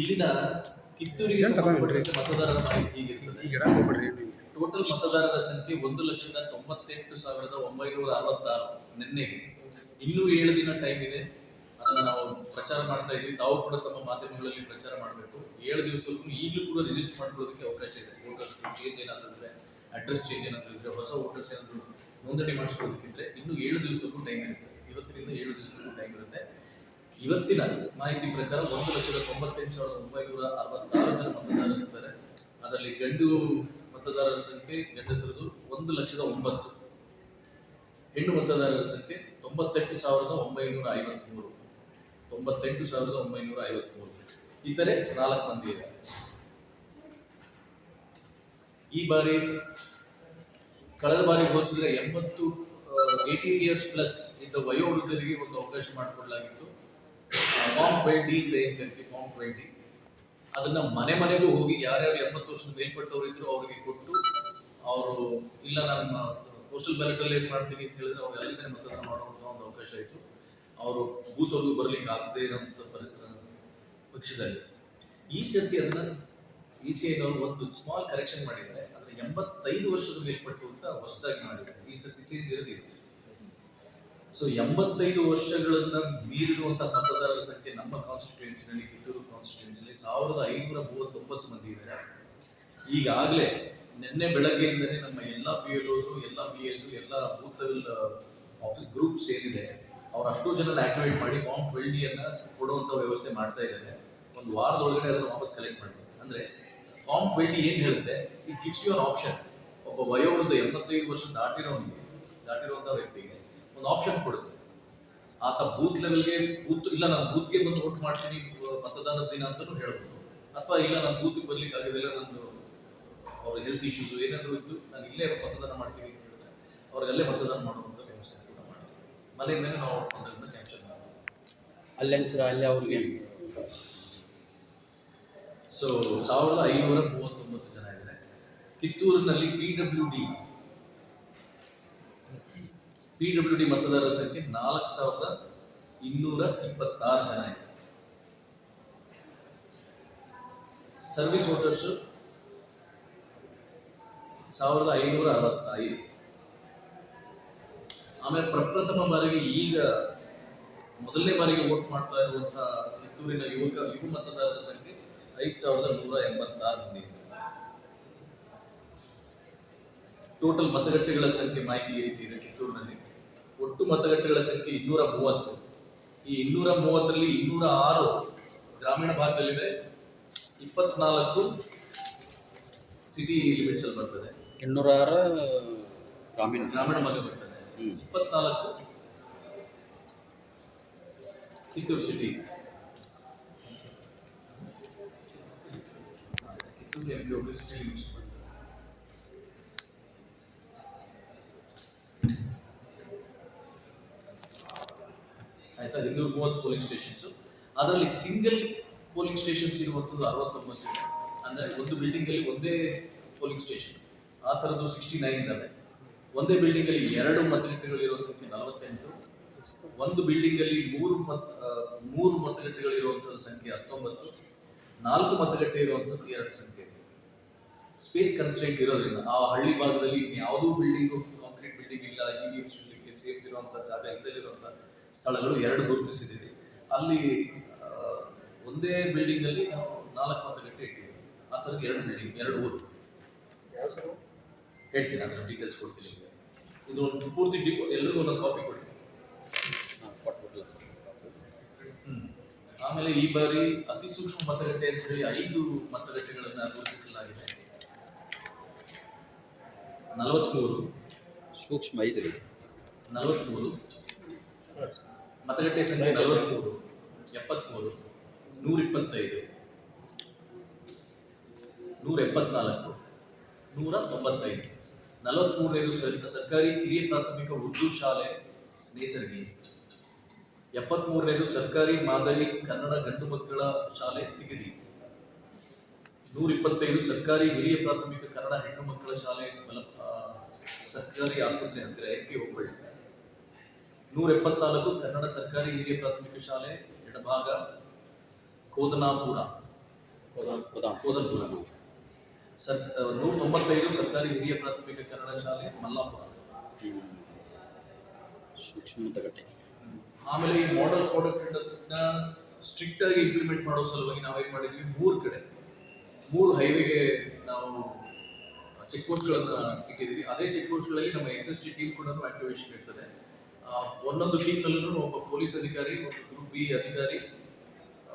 ಇಲ್ಲಿನ ಕಿತ್ತೂರಿಗೆ ಮತದಾರರ ಮಾಹಿತಿ ಹೀಗಿರ್ತದೆ? ಟೋಟಲ್ ಮತದಾರರ ಸಂಖ್ಯೆ ಒಂದು ಲಕ್ಷದ ತೊಂಬತ್ತೆಂಟು ಸಾವಿರದ ಒಂಬೈನೂರ ಅರವತ್ತಾರು ನಿನ್ನೆಗೆ ಇನ್ನೂ ಏಳು ದಿನ ಟೈಮ್ ಇದೆ. ಅದನ್ನು ನಾವು ಪ್ರಚಾರ ಮಾಡ್ತಾ ಇದ್ವಿ. ತಾವು ಕೂಡ ತಮ್ಮ ಮಾಧ್ಯಮಗಳಲ್ಲಿ ಪ್ರಚಾರ ಮಾಡಬೇಕು. ಏಳು ದಿವಸದಲ್ಲೂ ಈಗಲೂ ಕೂಡ ರಿಜಿಸ್ಟರ್ ಮಾಡ್ಕೊಳ್ಳೋದಕ್ಕೆ ಅವಕಾಶ ಇದೆ. ವೋಟರ್ಸ್ ಚೇಂಜ್ ಏನಾದ್ರೆ ಅಡ್ರೆಸ್ ಚೇಂಜ್ ಏನಾದರೂ ಇದ್ರೆ ಹೊಸ ವೋಟರ್ಸ್ ಏನಾದರೂ ನೋಂದಣಿ ಮಾಡಿಸ್ಕೊಳ್ಳೋದಕ್ಕಿದ್ರೆ ಇನ್ನೂ ಏಳು ದಿವಸದಲ್ಲೂ ಟೈಮ್ ಇರುತ್ತೆ. ಇವತ್ತಿನಿಂದ ಏಳು ದಿವಸದವರೆಗೂ ಟೈಮ್ ಇರುತ್ತೆ ಇವತ್ತಿನ ಮಾಹಿತಿ ಪ್ರಕಾರ ಒಂದು ಲಕ್ಷದ ತೊಂಬತ್ತೆಂಟು ಸಾವಿರದ ಒಂಬೈನೂರ ಅರವತ್ತಾರು ಜನ ಮತದಾರರಿದ್ದಾರೆ ಅದರಲ್ಲಿ ಗಂಡು ಮತದಾರರ ಸಂಖ್ಯೆ ಗಂಡಸರದು ಒಂದು ಲಕ್ಷದ ಒಂಬತ್ತು. ಹೆಣ್ಣು ಮತದಾರರ ಸಂಖ್ಯೆ ತೊಂಬತ್ತೆಂಟು ಸಾವಿರದ ಒಂಬೈನೂರ ಐವತ್ಮೂರು. ತೊಂಬತ್ತೆಂಟು ಸಾವಿರದ ಒಂಬೈನೂರ ಐವತ್ಮೂರು. ಇತರೆ ನಾಲ್ಕು ಮಂದಿ ಇದ್ದಾರೆ. ಈ ಬಾರಿ ಕಳೆದ ಬಾರಿ ಹೋಲಿಸಿದ್ರೆ ಎಂಬತ್ತು ಏಯ್ಟೀನ್ ಇಯರ್ಸ್ ಪ್ಲಸ್ ಇಂಥ ವಯೋವೃದ್ಧರಿಗೆ ಒಂದು ಅವಕಾಶ ಮಾಡಿಕೊಡಲಾಗಿತ್ತು. ಫಾರ್ಮ್ ಟ್ವೆಂಟಿ ಅಂತ ಏನ್ ಕರಿತೀವಿ ಫಾರ್ಮ್ ಟ್ವೆಂಟಿ ಅದನ್ನ ಮನೆ ಮನೆಗೂ ಹೋಗಿ ಯಾರ್ಯಾರು ಎಂಬತ್ತು ವರ್ಷದ ಮೇಲ್ಪಟ್ಟವ್ರು ಇದ್ರು ಅವರಿಗೆ ಕೊಟ್ಟು ಅವರು, ಇಲ್ಲ ನಮ್ಮ ಪೋಸ್ಟಲ್ ಬ್ಯಾಲೆಟ್ ಅಲ್ಲಿ ಮಾಡ್ತೀನಿ ಅಂತ ಹೇಳಿದ್ರೆ ಅವ್ರು ಅಲ್ಲಿಂದ ಮತದಾನ ಮಾಡುವಂತ ಒಂದು ಅವಕಾಶ ಇತ್ತು ಅವರು ಬೂತ್ವರೆಗೂ ಬರ್ಲಿಕ್ಕೆ ಆಗದೆ ಇರೋಂಥ ಪಕ್ಷದಲ್ಲಿ. ಈ ಸತಿ ಅದನ್ನ ಇ ಸಿ ಐನವರು ಒಂದು ಸ್ಮಾಲ್ ಕರೆಕ್ಷನ್ ಮಾಡಿದ್ದಾರೆ. ಅಂದ್ರೆ ಎಂಬತ್ತೈದು ವರ್ಷದ ಮೇಲ್ಪಟ್ಟು ಅಂತ ಹೊಸದಾಗಿ ಮಾಡಿದ್ದಾರೆ. ಈ ಸರ್ತಿ ಚೇಂಜ್ ಇರೋದಿಲ್ಲ. ಸೊ ಎಂಬತ್ತೈದು ವರ್ಷಗಳನ್ನ ಮೀರಿರುವಂತಹ ಮತದಾರರ ಸಂಖ್ಯೆ ನಮ್ಮ ಕಾನ್ಸ್ಟಿಟ್ಯೂನ್ಸಿನಲ್ಲಿ ಕಿತ್ತೂರು ಕಾನ್ಸ್ಟಿಟ್ಯೂನ್ಸಿಲಿ ಸಾವಿರದ ಐನೂರ ಮೂವತ್ತೊಂಬತ್ತು ಮಂದಿ ಇದ್ದಾರೆ. ಈಗಾಗಲೇ ನಿನ್ನೆ ಬೆಳಗ್ಗೆಯಿಂದನೇ ನಮ್ಮ ಎಲ್ಲ ಪಿ ಎಲ್ ಓಸು ಎಲ್ಲ ಬಿ ಎಸ್ ಎಲ್ಲ ಬೂತ್ ಲೆವೆಲ್ ಆಫೀಸ್ ಗ್ರೂಪ್ಸ್ ಏನಿದೆ, ಅವ್ರು ಅಷ್ಟು ಜನ ಆಕ್ಟಿವೇಟ್ ಮಾಡಿ ಫಾರ್ಮ್ ಟ್ವೆಲ್ಟಿಯನ್ನ ಕೊಡುವಂತ ವ್ಯವಸ್ಥೆ ಮಾಡ್ತಾ ಇದ್ದಾರೆ. ಒಂದು ವಾರದೊಳಗಡೆ ಅದನ್ನು ವಾಪಸ್ ಕಲೆಕ್ಟ್ ಮಾಡ್ತಾರೆ. ಅಂದ್ರೆ ಫಾರ್ಮ್ ಟ್ವೆಂಟಿ ಏನ್ ಹೇಳುತ್ತೆ? It gives you an option ಒಬ್ಬ ವಯೋವೃದ್ಧ ಎಂಬತ್ತೈದು ವರ್ಷ ದಾಟಿರೋನಿಗೆ ದಾಟಿರುವಂತಹ ವ್ಯಕ್ತಿಗೆ ಒಂದು ಆಪ್ಷನ್ ಕೊಡುತ್ತೆ. ಆತ ಬೂತ್ ಲೆವೆಲ್ಗೆ ಬೂತ್ ಇಲ್ಲ ನಾನು ಬೂತ್ಗೆ ಬಂದು ವೋಟ್ ಮಾಡ್ತೀನಿ ಮತದಾನದ ದಿನ ಅಂತಲೂ ಹೇಳ್ಬೋದು. ಅಥವಾ ಇಲ್ಲ ನಾನು ಬೂತ್ಗೆ ಬರ್ಲಿಕ್ಕೆ ಆಗೋದಿಲ್ಲ ನಂದು ಅವ್ರ ಹೆಲ್ತ್ ಇಶ್ಯೂಸ್ ಏನಾದರೂ ಇದ್ದು ನಾನು ಇಲ್ಲೇ ಮತದಾನ ಮಾಡ್ತೀನಿ ಅಂತ ಹೇಳಿದ್ರೆ ಅವ್ರಿಗೆಲ್ಲೇ ಮತದಾನ ಮಾಡುವಂಥ ವ್ಯವಸ್ಥೆ ಕೂಡ ಮಾಡ್ತೀವಿ. ಮನೆಯಿಂದಲೇ ನಾವು ಮತದಾನ ಕ್ಯಾನ್ಸಲ್ ಮಾಡ್ತೀವಿ. ಅಲ್ಲಿ ಸರ್ ಅಲ್ಲಿ ಅವ್ರಿಗೆ? ಸೊ ಸಾವಿರದ ಐನೂರ ಮೂವತ್ತೊಂಬತ್ತು ಜನ ಇದ್ದಾರೆ. ಕಿತ್ತೂರಿನಲ್ಲಿ P W D P W D ಮತದಾರರ ಸಂಖ್ಯೆ ನಾಲ್ಕು ಸಾವಿರದ ಇನ್ನೂರ ಇಪ್ಪತ್ತಾರು ಜನ ಇದೆ. ಸರ್ವಿಸ್ ವೋಟರ್ಸ್ ಸಾವಿರದ ಐನೂರ ಅರವತ್ತೈದು. ಆಮೇಲೆ ಪ್ರಪ್ರಥಮ ಬಾರಿಗೆ ಈಗ ಮೊದಲನೇ ಬಾರಿಗೆ ವೋಟ್ ಮಾಡ್ತಾ ಇರುವಂತಹ ಕಿತ್ತೂರಿನ ಯುವಕ, ಯುವ ಮತದಾರರ ಸಂಖ್ಯೆ ಐದು ಸಾವಿರದ ನೂರ ಎಂಬತ್ತಾರು ಮಂದಿ. ಟೋಟಲ್ ಮತಗಟ್ಟೆಗಳ ಸಂಖ್ಯೆ ಮಾಹಿತಿ ಈ ರೀತಿ ಇದೆ ಕಿತ್ತೂರಿನಲ್ಲಿ. ಒಟ್ಟು ಮತಗಟ್ಟೆಗಳ ಸಂಖ್ಯೆ ಇನ್ನೂರ ಮೂವತ್ತು. ಈ ಇನ್ನೂರ ಮೂವತ್ತರಲ್ಲಿ ಇನ್ನೂರ ಆರು ಗ್ರಾಮೀಣ ಭಾಗದಲ್ಲಿದೆ. ಇಪ್ಪತ್ನಾಲ್ಕು ಸಿಟಿ ಲಿಮಿಟ್ಸ್ ಅಲ್ಲಿ ಬರ್ತದೆ. ಇನ್ನೂರ ಆರು ಗ್ರಾಮೀಣ. ಗ್ರಾಮೀಣ ಭಾಗ ಬರ್ತದೆ. ಇಪ್ಪತ್ನಾಲ್ಕು Kittur city Kittur M P city limits ಆಯ್ತಾ? ಇನ್ನೂರ ಮೂವತ್ತು ಪೋಲಿಂಗ್ ಸ್ಟೇಷನ್ಸ್ ಅದರಲ್ಲಿ ಸಿಂಗಲ್ ಪೋಲಿಂಗ್ ಸ್ಟೇಷನ್ಸ್ ಇರುವಂಥದ್ದು ಅರವತ್ತೊಂಬತ್ತು ಇದೆ. ಅಂದರೆ ಒಂದು ಬಿಲ್ಡಿಂಗ್ ಅಲ್ಲಿ ಒಂದೇ ಪೋಲಿಂಗ್ ಸ್ಟೇಷನ್ ಆ ಥರದ್ದು ಸಿಕ್ಸ್ಟಿ ನೈನ್ ಇದ್ದಾವೆ ಒಂದೇ ಬಿಲ್ಡಿಂಗ್ ಅಲ್ಲಿ ಎರಡು ಮತಗಟ್ಟೆಗಳಿರೋ ಸಂಖ್ಯೆ ನಲವತ್ತೆಂಟು. ಒಂದು ಬಿಲ್ಡಿಂಗ್ ಅಲ್ಲಿ ಮೂರು ಮತ ಮೂರು ಮತಗಟ್ಟೆಗಳಿರುವಂಥದ್ದು ಸಂಖ್ಯೆ ಹತ್ತೊಂಬತ್ತು. ನಾಲ್ಕು ಮತಗಟ್ಟೆ ಇರುವಂಥದ್ದು ಎರಡು ಸಂಖ್ಯೆ ಸ್ಪೇಸ್ ಕನ್ಸ್ಟೆಂಟ್ ಇರೋದ್ರಿಂದ ಆ ಹಳ್ಳಿ ಭಾಗದಲ್ಲಿ ಯಾವುದೂ ಬಿಲ್ಡಿಂಗು ಕಾಂಕ್ರೀಟ್ ಬಿಲ್ಡಿಂಗ್ ಇಲ್ಲ ಇ ವಿ ಸೇಫ್ ಇರುವಂಥ ಜಾಗ ಇಲ್ಲದಿರುವಂಥ ಸ್ಥಳಗಳು ಎರಡು ಗುರುತಿಸಿದ್ದೀವಿ. ಅಲ್ಲಿ ಒಂದೇ ಬಿಲ್ಡಿಂಗ್ ಅಲ್ಲಿ ನಾವು ನಾಲ್ಕು ಮತಗಟ್ಟೆ ಇಟ್ಟಿದ್ದೀವಿ. ಆ ಥರದ್ದು ಎರಡು ಬಿಲ್ಡಿಂಗ್ ಎರಡು ಊರು. ಹೇಳ್ತೀನಿ ಅದರ ಡೀಟೇಲ್ಸ್ ಕೊಡ್ತೀನಿ ಇದು ಒಂದು ಪೂರ್ತಿ ಡಿಪೋ ಎಲ್ಲರಿಗೂ ಒಂದೊಂದು ಕಾಪಿ ಕೊಡ್ತೀನಿ. ಆಮೇಲೆ ಈ ಬಾರಿ ಅತಿ ಸೂಕ್ಷ್ಮ ಮತಗಟ್ಟೆ ಅಂತ ಹೇಳಿ ಐದು ಮತಗಟ್ಟೆಗಳನ್ನು ಗುರುತಿಸಲಾಗಿದೆ. ನಲವತ್ಮೂರು. ಸೂಕ್ಷ್ಮ ಐದು ನಲವತ್ಮೂರು. ಮತಗಟ್ಟೆ ಸಂಖ್ಯೆ ನಲವತ್ಮೂರು. ಎಪ್ಪತ್ಮೂರು. ನೂರ ಇಪ್ಪತ್ತೈದು ನೂರ ಎಪ್ಪತ್ನಾಲ್ಕು ನೂರ ತೊಂಬತ್ತೈದು ನಲವತ್ಮೂರನೇದು ಸರ್ ಸರ್ಕಾರಿ ಕಿರಿಯ ಪ್ರಾಥಮಿಕ ಉರ್ದು ಶಾಲೆ ನೇಸರ್ಗಿ. ಎಪ್ಪತ್ಮೂರನೇದು ಸರ್ಕಾರಿ ಮಾದರಿ ಕನ್ನಡ ಗಂಡು ಮಕ್ಕಳ ಶಾಲೆ ತಿಗಡಿ. ನೂರ ಇಪ್ಪತ್ತೈದು ಸರ್ಕಾರಿ ಹಿರಿಯ ಪ್ರಾಥಮಿಕ ಕನ್ನಡ ಹೆಣ್ಣು ಮಕ್ಕಳ ಶಾಲೆ ಸರ್ಕಾರಿ ಆಸ್ಪತ್ರೆ ಹತ್ತಿರ ಎಂ ಕೆ ಹುಬ್ಬಳ್ಳಿ ನೂರ ಎಪ್ಪತ್ನಾಲ್ಕು ಕನ್ನಡ ಸರ್ಕಾರಿ ಹಿರಿಯ ಪ್ರಾಥಮಿಕ ಶಾಲೆ ಎಡಭಾಗ ಕೋದನಾಪುರ. ಕೋದನ್ಪುರ. ಸರ್ ನೂರ ತೊಂಬತ್ತೈದು ಸರ್ಕಾರಿ ಹಿರಿಯ ಪ್ರಾಥಮಿಕ ಕನ್ನಡ ಶಾಲೆ ಮಲ್ಲಾಪುರ. ಆಮೇಲೆ ಈ ಮಾಡೆಲ್ ಪ್ರಾಡಕ್ಟ್ ಸ್ಟ್ರಿಕ್ಟ್ ಆಗಿ ಇಂಪ್ಲಿಮೆಂಟ್ ಮಾಡೋ ಸಲುವಾಗಿ ನಾವೇನ್ ಮಾಡಿದ್ವಿ? ಮೂರು ಕಡೆ. ಮೂರು ಹೈವೇಗೆ ನಾವು ಚೆಕ್ ಪೋಸ್ಟ್ಗಳನ್ನ ಇಟ್ಟಿದ್ದೀವಿ. ಅದೇ ಚೆಕ್ ಪೋಸ್ಟ್ಗಳಲ್ಲಿ ನಮ್ಮ ಎಸ್ ಎಸ್ ಟಿ ಟೀಮ್ ಕೂಡ ಆಕ್ಟಿವೇಶನ್ ಇರ್ತದೆ. ಒಂದೊಂದು ಟೀಮ್ನಲ್ಲೂ ಒಬ್ಬ ಪೊಲೀಸ್ ಅಧಿಕಾರಿ ಒಂದು ಗ್ರೂಪ್ ಬಿ ಅಧಿಕಾರಿ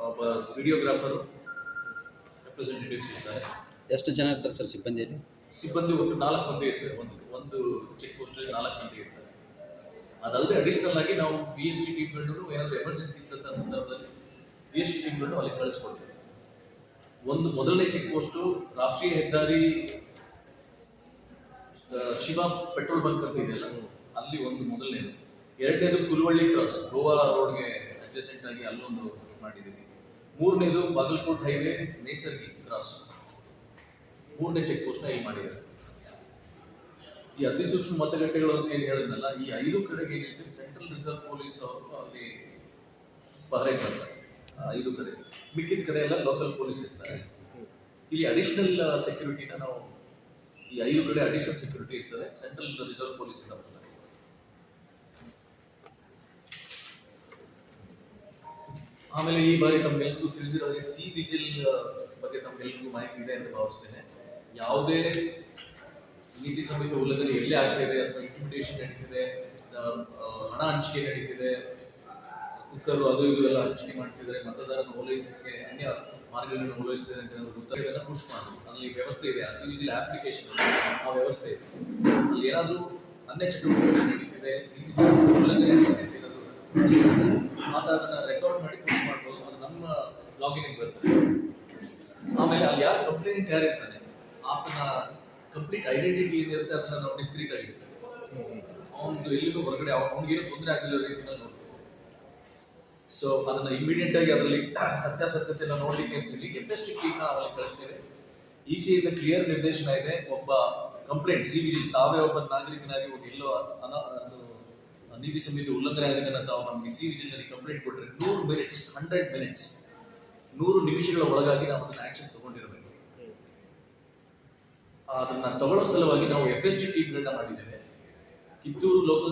ಒಬ್ಬ ವಿಡಿಯೋಗ್ರಾಫರು ರೆಪ್ರೆಸೆಂಟೇಟಿವ್ಸ್ ಇರ್ತಾರೆ ಎಷ್ಟು ಜನ ಇರ್ತಾರೆ ಸರ್ ಸಿಬ್ಬಂದಿಯಲ್ಲಿ? ಸಿಬ್ಬಂದಿ ಒಟ್ಟು ನಾಲ್ಕು ಮಂದಿ ಇರ್ತಾರೆ. ಒಂದು ಒಂದು ಚೆಕ್ ಪೋಸ್ಟ್ ನಾಲ್ಕು ಮಂದಿ ಇರ್ತಾರೆ. ಅದಲ್ಲದೆ ಅಡಿಷನಲ್ ಆಗಿ ನಾವು ಬಿ ಎಸ್ ಟಿ ಟೀಮ್ಗಳನ್ನು ಏನಾದರೂ ಎಮರ್ಜೆನ್ಸಿ ಇದ್ದಂಥ ಸಂದರ್ಭದಲ್ಲಿ ಬಿ ಎಸ್ ಟಿ ಟೀಮ್ಗಳನ್ನು ಅಲ್ಲಿ ಕಳಿಸ್ಕೊಡ್ತೇವೆ. ಒಂದು ಮೊದಲನೇ ಚೆಕ್ ಪೋಸ್ಟು ರಾಷ್ಟ್ರೀಯ ಹೆದ್ದಾರಿ ಶಿವ ಪೆಟ್ರೋಲ್ ಬಂಕ್ ಅಂತ ಇದೆಯಲ್ಲ ಅಲ್ಲಿ ಒಂದು ಮೊದಲನೇದು. ಎರಡನೇದು ಕುಲವಳ್ಳಿ ಕ್ರಾಸ್ ಗೋವಾ ರೋಡ್ಗೆ ಅಡ್ಜಸೆಂಟ್ ಆಗಿ ಅಲ್ಲೊಂದು ಮಾಡಿದ್ದೀವಿ. ಮೂರನೇದು ಬಾಗಲಕೋಟ್ ಹೈವೇ ನೈಸರ್ಗಿ ಕ್ರಾಸ್ ಮೂರನೇ ಚೆಕ್ ಪೋಸ್ಟ್ನ ಇಲ್ಲಿ ಮಾಡಿದ್ದಾರೆ. ಈ ಅತಿ ಸೂಕ್ಷ್ಮ ಮತಗಟ್ಟೆಗಳು ಅಂತ ಏನು ಹೇಳಿದ್ನಲ್ಲ, ಈ ಐದು ಕಡೆಗೆ ಏನಿದೆ ಸೆಂಟ್ರಲ್ ರಿಸರ್ವ್ ಪೊಲೀಸ್ ಅವರು ಅಲ್ಲಿ ಪಹರೆ ಮಾಡ್ತಾರೆ ಐದು ಕಡೆ. ಮಿಕ್ಕಿದ ಕಡೆ ಎಲ್ಲ ಲೋಕಲ್ ಪೊಲೀಸ್ ಇರ್ತಾರೆ. ಇಲ್ಲಿ ಅಡಿಷನಲ್ ಸೆಕ್ಯೂರಿಟಿನ ನಾವು ಈ ಐದು ಕಡೆ ಅಡಿಷನಲ್ ಸೆಕ್ಯೂರಿಟಿ ಇರ್ತದೆ. ಸೆಂಟ್ರಲ್ ರಿಸರ್ವ್ ಪೊಲೀಸ್ ಇಂದ ಬರ್ತಾರೆ ಆಮೇಲೆ ಈ ಬಾರಿ ತಮ್ಗೆಲ್ರಿಗೂ ತಿಳಿದಿರೋ ಹಾಗೆ ಸಿ ವಿಜಿಲ್ ಬಗ್ಗೆ ತಮ್ಗೆಲ್ರಿಗೂ ಮಾಹಿತಿ ಇದೆ ಅಂತ ಭಾವಿಸ್ತೇನೆ. ಯಾವುದೇ ನೀತಿ ಸಂಹಿತೆ ಉಲ್ಲಂಘನೆ ಎಲ್ಲೇ ಆಗ್ತಿದೆ ಅಥವಾ ಇಂಟಿಮಿಡೇಷನ್ ನಡೀತಿದೆ ಹಣ ಹಂಚಿಕೆ ನಡೀತಿದೆ, ಕುಕ್ಕರ್ ಅದು ಇದು ಎಲ್ಲ ಹಂಚಿಕೆ ಮಾಡ್ತಿದ್ದಾರೆ ಮತದಾರನ ಓಲೈಸಕ್ಕೆ ಅನ್ಯ ಮಾರ್ಗಗಳನ್ನು ಓಲೈಸಿದೆ ಅಂತ ಅದನ್ನ ಪುಷ್ ಮಾಡೋದು ಅಲ್ಲಿ ವ್ಯವಸ್ಥೆ ಇದೆ. ಆ ಸಿ ವಿಜಿಲ್ ಅಪ್ಲಿಕೇಶನ್ ಆ ವ್ಯವಸ್ಥೆ ಇದೆ. ಅಲ್ಲಿ ಏನಾದರೂ ಅನ್ಯ ಚಟುವಟಿಕೆಗಳು ನಡೀತಿದೆ, ನೀತಿ ಸಂಹಿತೆ ಉಲ್ಲಂಘನೆ ಆತ ಅದನ್ನ ರೆಕಾರ್ಡ್ ಮಾಡಿ ಮಾಡ್ಬೋದು ಅದು ನಮ್ಮ ಲಾಗಿನ್ ಬರ್ತದೆ ಆಮೇಲೆ ಅಲ್ಲಿ ಯಾರು ಕಂಪ್ಲೇಂಟ್ ಯಾರು ಇರ್ತಾನೆ ಆತನ ಕಂಪ್ಲೀಟ್ ಐಡೆಂಟಿಟಿ ಏನಿರುತ್ತೆ ಅದನ್ನ ನಾವು ಡಿಸ್ಕ್ರೀಟ್ ಆಗಿರ್ತೇವೆ ಅವನು ಎಲ್ಲಿಗೂ ಹೊರಗಡೆ ಅವ್ನಿಗೇನು ತೊಂದರೆ ಆಗಲಿಲ್ಲ ರೀತಿಯಲ್ಲಿ ನೋಡ್ತೀವಿ. ಸೊ ಅದನ್ನ ಇಮಿಡಿಯೇಟ್ ಆಗಿ ಅದರಲ್ಲಿ ಸತ್ಯಾಸತ್ಯತೆ ನೋಡ್ಲಿಕ್ಕೆ ಅಂತ ಹೇಳಿ ಎಫ್ ಎಸ್ ಟಿ ಕೇಸ್ ಅವಲ್ಲಿ ಕಳಿಸ್ತೇವೆ ಇ ಸಿ ಇಂದ ಕ್ಲಿಯರ್ ನಿರ್ದೇಶನ ಇದೆ, ಒಬ್ಬ ಕಂಪ್ಲೇಂಟ್ ಸಿ ವಿಜಿಲ್ ತಾವೇ ಒಬ್ಬ ನಾಗರಿಕನಾಗಿ ಹೋಗಿ ಎಲ್ಲೋ ಅನ ನೀತಿ ಸಂಹಿತೆ ಉಲ್ಲಂಘನೆ ಆಗಿದೆ ಅಂತ ತಾವು ನಮಗೆ ಸಿ ವಿಜಯದಲ್ಲಿ ಕಂಪ್ಲೇಂಟ್ ಕೊಟ್ಟರೆ ನೂರು ಮಿನಿಟ್ಸ್ ಹಂಡ್ರೆಡ್ ಮಿನಿಟ್ಸ್ ನೂರು ನಿಮಿಷಗಳ ಒಳಗಾಗಿ ನಾವು ಅದನ್ನು ಆಕ್ಷನ್ ತಗೊಂಡಿರಬೇಕು. ಅದನ್ನ ತಗೊಳ್ಳೋ ಸಲುವಾಗಿ ನಾವು ಎಫ್ ಎಸ್ ಟಿ ಟೀಮ್ಗಳನ್ನ ಮಾಡಿದ್ದೇವೆ. ಕಿತ್ತೂರು ಲೋಕ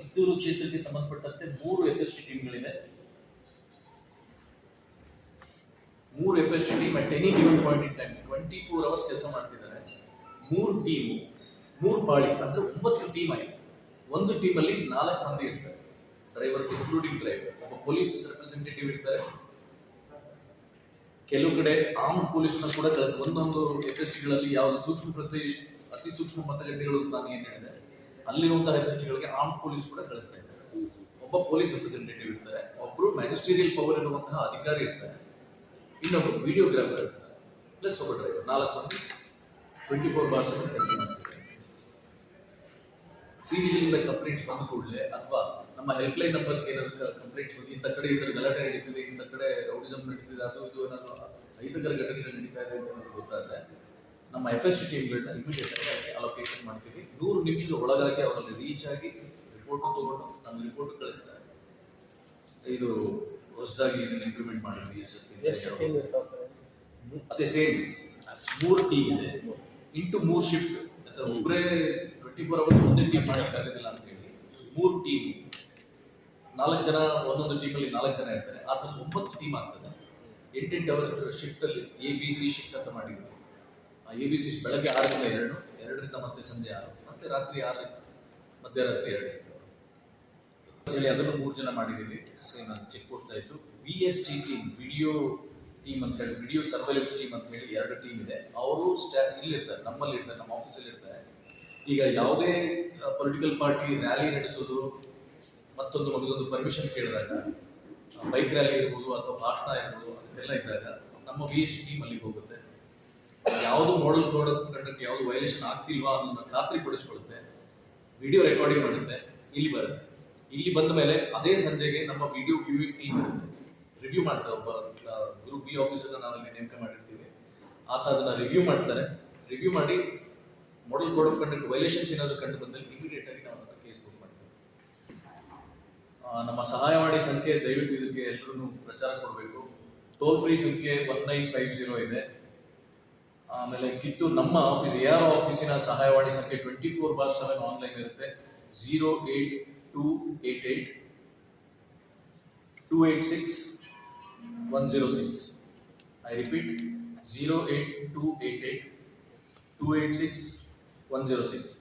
ಕಿತ್ತೂರು ಕ್ಷೇತ್ರಕ್ಕೆ ಸಂಬಂಧಪಟ್ಟಂತೆ ಮೂರು ಎಫ್ ಎಸ್ ಟಿ ಟೀಮ್ಗಳಿದೆ ಮೂರು F S T team at any given point in time twenty four hours ಕೆಲಸ ಮಾಡ್ತಿದ್ದಾರೆ. ಮೂರು ಟೀಮು ಮೂರು ಪಾಳಿ, ಅಂದ್ರೆ ಒಂಬತ್ತು ಟೀಮ್ ಆಯ್ತು. ಒಂದು ಟೀಮಲ್ಲಿ ನಾಲ್ಕು ಮಂದಿ ಇರ್ತಾರೆ. ಡ್ರೈವರ್ ಇನ್ಕ್ಲೂಡಿಂಗ್ ಡ್ರೈವರ್ ಒಬ್ಬ ಪೊಲೀಸ್ ರೆಪ್ರೆಸೆಂಟೇಟಿವ್ ಇರ್ತಾರೆ. ಕೆಲವು ಕಡೆ ಆಮ್ ಪೊಲೀಸ್ನ ಕೂಡ ಕಳಿಸ್, ಒಂದೊಂದು ಎಫ್ ಎಸ್ ಟಿಗಳಲ್ಲಿ ಯಾವುದು ಸೂಕ್ಷ್ಮ ಪ್ರತಿ, ಅತಿ ಸೂಕ್ಷ್ಮ ಮತಗಟ್ಟೆಗಳು ನಾನು ಏನು ಹೇಳಿದೆ ಅಲ್ಲಿರುವಂತಹ ಎಫ್ ಎಸ್ ಟಿಗಳಿಗೆ ಆಮ್ ಪೊಲೀಸ್ ಕೂಡ ಕಳಿಸ್ತಾ ಇದ್ದಾರೆ. ಒಬ್ಬ ಪೊಲೀಸ್ ರೆಪ್ರೆಸೆಂಟೇಟಿವ್ ಇರ್ತಾರೆ ಒಬ್ಬರು ಮ್ಯಾಜಿಸ್ಟೀರಿಯಲ್ ಪವರ್ ಇರುವಂತಹ ಅಧಿಕಾರಿ ಇರ್ತಾರೆ. ಇನ್ನೊಬ್ಬರು ವಿಡಿಯೋಗ್ರಾಫರ್ ಇರ್ತಾರೆ. ಪ್ಲಸ್ ಒಬ್ಬ ಡ್ರೈವರ್ ನಾಲ್ಕು ಮಂದಿ ಟ್ವೆಂಟಿ ಫೋರ್ ಬಾರ್ಸ್ ಕೆಲಸ ಮಾಡ್ತಿದ್ದಾರೆ ಸಿ ವಿಜಿಲಿಂದ ಕಂಪ್ಲೇಂಟ್ಸ್ ಬಂದ ಕೂಡಲೇ ಅಥವಾ ನಮ್ಮ ಹೆಲ್ಪ್ಲೈನ್ ನಂಬರ್ಸ್ ಏನಾದ್ರು ಕಂಪ್ಲೇಂಟ್ಸ್ ಬಂದು ಇಂಥ ಕಡೆ ಇದರ ಗಲಾಟೆ ನಡೀತಿದೆ ಇಂಥ ಕಡೆ ರೌಡಿಸಮ್ ನಡೀತಿದೆ ಅದು ಇದು ಏನಾದ್ರು ಅಹಿತಕರ ಘಟನೆಗಳು ನಡೀತಾ ಇದೆ ಅಂತ ಏನಾದ್ರು ಗೊತ್ತಾದ್ರೆ ನಮ್ಮ ಎಫ್ ಎಸ್ ಟಿ ಟೀಮ್ಗಳನ್ನ ಇಮಿಡಿಯೇಟ್ ಆಗಿ ಅಲೋಕೇಶನ್ ಮಾಡ್ತೀವಿ. ನೂರು ನಿಮಿಷದ ಒಳಗಾಗಿ ಅವರಲ್ಲಿ ರೀಚ್ ಆಗಿ ರಿಪೋರ್ಟ್ ತಗೊಂಡು ನಮ್ಮ ರಿಪೋರ್ಟ್ ಕಳಿಸ್ತಾರೆ. ಇದು ಹೊಸದಾಗಿ ಇದನ್ನು ಇಂಪ್ಲಿಮೆಂಟ್ ಮಾಡಿದ್ವಿ ಅದೇ ಸೇಮ್ ಮೂರು ಟೀಮ್ ಇದೆ. ಇಂಟು ಮೂರು ಶಿಫ್ಟ್ ಒಬ್ಬರೇ ಟ್ವೆಂಟಿ ಫೋರ್ ಅವರ್ಸ್ ಒಂದೇ ಟೀಮ್ ಮಾಡೋಕ್ಕಾಗೋದಿಲ್ಲ ಅಂತ ಹೇಳಿ ಮೂರು ಟೀಮ್ ನಾಲ್ಕು ಜನ, ಒಂದೊಂದು ಟೀಮಲ್ಲಿ ನಾಲ್ಕು ಜನ ಇರ್ತಾರೆ. ಆ ಒಂಬತ್ತು ಟೀಮ್ ಆಗ್ತದೆ. ಎಂಟೆಂಟು ಅವರ್ ಶಿಫ್ಟಲ್ಲಿ ಎ ಬಿ ಸಿ ಶಿಫ್ಟ್ ಅಂತ ಮಾಡಿದ್ವಿ ಆ ಎ ಬಿ ಸಿ ಬೆಳಗ್ಗೆ ಆರರಿಂದ ಎರಡು, ಎರಡರಿಂದ ಮತ್ತೆ ಸಂಜೆ ಆರು, ಮತ್ತೆ ರಾತ್ರಿ ಆರು, ಮಧ್ಯರಾತ್ರಿ ಎರಡು. ಹೇಳಿ ಅದನ್ನು ಮೂರು ಜನ ಮಾಡಿದ್ದೀವಿ. ಅದು ಚೆಕ್ ಪೋಸ್ಟ್ ಆಯಿತು. V S T team video team ಅಂತ ಹೇಳಿ ವಿಡಿಯೋ ಸರ್ವೈಲೆನ್ಸ್ ಟೀಮ್ ಅಂತ ಹೇಳಿ ಎರಡು ಟೀಮ್ ಇದೆ. ಅವರು ಸ್ಟ್ಯಾ ಇಲ್ಲಿರ್ತಾರೆ ನಮ್ಮಲ್ಲಿ ಇರ್ತಾರೆ ನಮ್ಮ ಆಫೀಸಲ್ಲಿ ಇರ್ತಾರೆ ಈಗ ಯಾವುದೇ ಪೊಲಿಟಿಕಲ್ ಪಾರ್ಟಿ ರ್ಯಾಲಿ ನಡೆಸೋದು, ಮತ್ತೊಂದು ಮಗದೊಂದು ಪರ್ಮಿಷನ್ ಕೇಳಿದಾಗ ಬೈಕ್ ರ್ಯಾಲಿ ಇರ್ಬೋದು ಅಥವಾ ಭಾಷಣ ಇರ್ಬೋದು ಅದೆಲ್ಲ ಇದ್ದಾಗ ನಮ್ಮ ಬಿ ಎಸ್ ಟೀಮ್ ಅಲ್ಲಿ ಹೋಗುತ್ತೆ. ಯಾವುದು ಮಾಡಲ್ ಕಂಡಕ್ಕೆ ಕಂಡಕ್ಟ್ ಯಾವುದು ವೈಲೇಷನ್ ಆಗ್ತಿಲ್ವಾ ಅನ್ನೋದನ್ನ ಖಾತ್ರಿ ಪಡಿಸ್ಕೊಳ್ಳುತ್ತೆ ವಿಡಿಯೋ ರೆಕಾರ್ಡಿಂಗ್ ಮಾಡುತ್ತೆ. ಇಲ್ಲಿ ಬರುತ್ತೆ. ಇಲ್ಲಿ ಬಂದ ಮೇಲೆ ಅದೇ ಸಂಜೆಗೆ ನಮ್ಮ ವಿಡಿಯೋ ವ್ಯೂವಿಂಗ್ ಟೀಮ್ ರಿವ್ಯೂ ಮಾಡ್ತಾರೆ ಒಬ್ಬ ಗ್ರೂಪ್ ಬಿ ಆಫೀಸರ್ನ ನಾವು ಅಲ್ಲಿ ನೇಮಕ ಮಾಡಿರ್ತೀವಿ. ಆತ ಅದನ್ನ ರಿವ್ಯೂ ಮಾಡ್ತಾರೆ. ರಿವ್ಯೂ ಮಾಡಿ model code of conduct violations ಏನಾದರೂ ಕಂಡು ಬಂದಲ್ಲಿ ಇಮಿಡಿಯೇಟ್ ಆಗಿ ನಾವು ಅದನ್ನು ಕೇಸ್ ಬುಕ್ ಮಾಡ್ತೀವಿ. ನಮ್ಮ ಸಹಾಯವಾಣಿ ಸಂಖ್ಯೆ ದಯವಿಟ್ಟು ಇದಕ್ಕೆ ಎಲ್ಲರೂ ಪ್ರಚಾರ ಕೊಡಬೇಕು. ಟೋಲ್ ಫ್ರೀ ಸಂಖ್ಯೆ ಒನ್ ನೈನ್ ಫೈವ್ ಜೀರೋ ಇದೆ. ಆಮೇಲೆ ಕಿತ್ತು ನಮ್ಮ ಆಫೀಸ್ ಎ ಆರ್ ಆಫೀಸಿನ ಸಹಾಯವಾಣಿ ಸಂಖ್ಯೆ twenty four bar seven online ಇರುತ್ತೆ. Zero eight two eight eight two eight six one zero six I repeat zero eight two eight eight two eight six one zero six